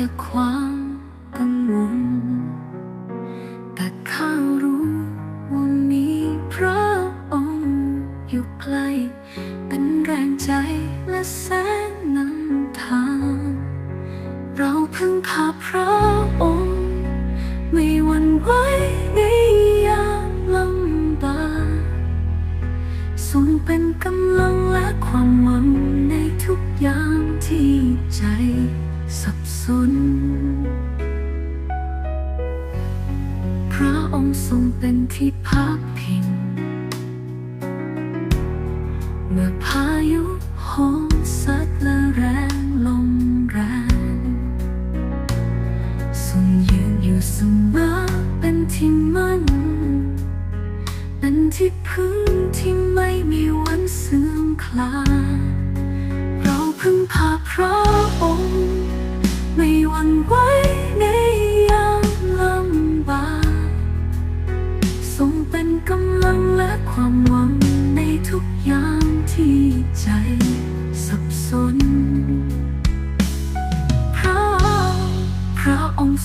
แต่ความกังวลแต่ข้ารู้ว่ามีพระองค์อยู่ใกล้เป็นแรงใจและแสงนำทาง เราพึ่งพาพระองค์ ไม่หวั่นไหวในยามลำบากทรงเป็นกำลังและความหวังในทุกอย่ามที่ใจ สับสนพระองค์ทรงเป็นที่พักพิง เมื่อพายุโหมสัดและแรงลมแรงทรงยืนอยู่เสมอเป็นที่มั่น เป็นที่พึ่ง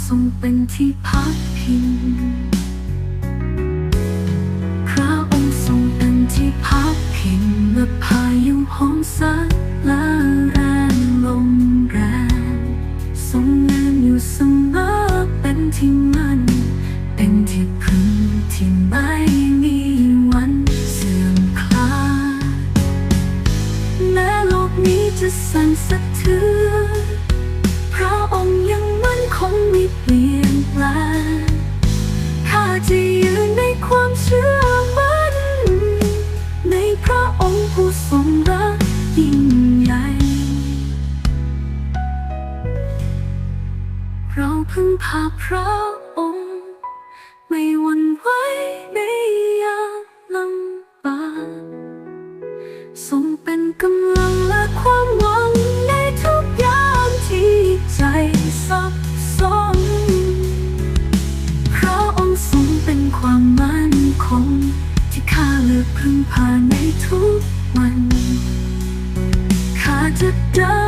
ทรงเป็นที่พักพิง พระองค์ทรงเป็นที่พักพิงเมื่อพายุโหมซัดและแรงลมแรง ทรงเดินอยู่เสมอเป็นที่มั่น เป็นที่พึ่งที่ไม่มีวันเสื่อมคลายแม้โลกนี้จะสั่นสะเทือน เราพึ่งพาพระองค์ ไม่หวั่นไหวในยามลำบากทรงเป็นกำลังและความหวังในทุกยามที่ใจสับสนพระองค์ทรงเป็นความมั่นคง ที่ข้าเลือกพึ่งพาในทุกวันข้าจะเดิน